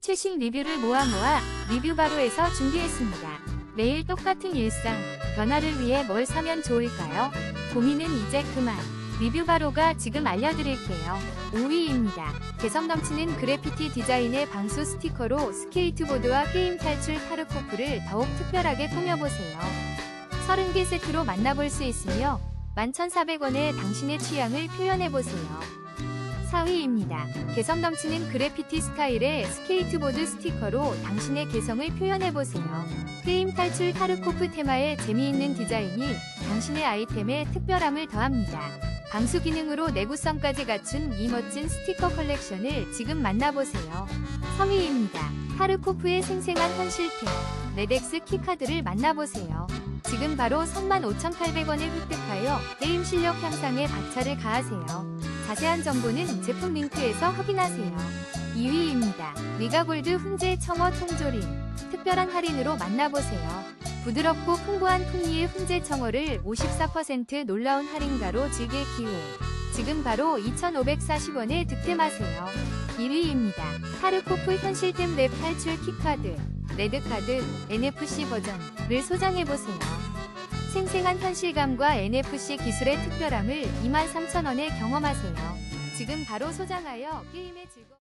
최신 리뷰를 모아 모아 리뷰바로에서 준비했습니다. 매일 똑같은 일상, 변화를 위해 뭘 사면 좋을까요? 고민은 이제 그만. 리뷰바로가 지금 알려드릴게요. 5위입니다. 개성 넘치는 그래피티 디자인의 방수 스티커로 스케이트보드와 게임 탈출 타르코프를 더욱 특별하게 꾸며보세요. 30개 세트로 만나볼 수 있으며 11,400원에 당신의 취향을 표현해보세요. 4위입니다. 개성 넘치는 그래피티 스타일의 스케이트보드 스티커로 당신의 개성을 표현해보세요. 게임 탈출 타르코프 테마의 재미있는 디자인이 당신의 아이템에 특별함을 더합니다. 방수 기능으로 내구성까지 갖춘 이 멋진 스티커 컬렉션을 지금 만나보세요. 3위입니다. 타르코프의 생생한 현실템, 레덱스 키카드를 만나보세요. 지금 바로 35,800원을 획득하여 게임 실력 향상에 박차를 가하세요. 자세한 정보는 제품 링크에서 확인하세요. 2위입니다. 리가골드 훈제 청어 통조림. 특별한 할인으로 만나보세요. 부드럽고 풍부한 풍미의 훈제 청어를 54% 놀라운 할인가로 즐길 기회. 지금 바로 2,540원에 득템하세요. 1위입니다. 타르코프 현실템 랩 탈출 키카드, 레드카드, NFC 버전을 소장해보세요. 생생한 현실감과 NFC 기술의 특별함을 23,000원에 경험하세요. 지금 바로 소장하여 게임의 즐거움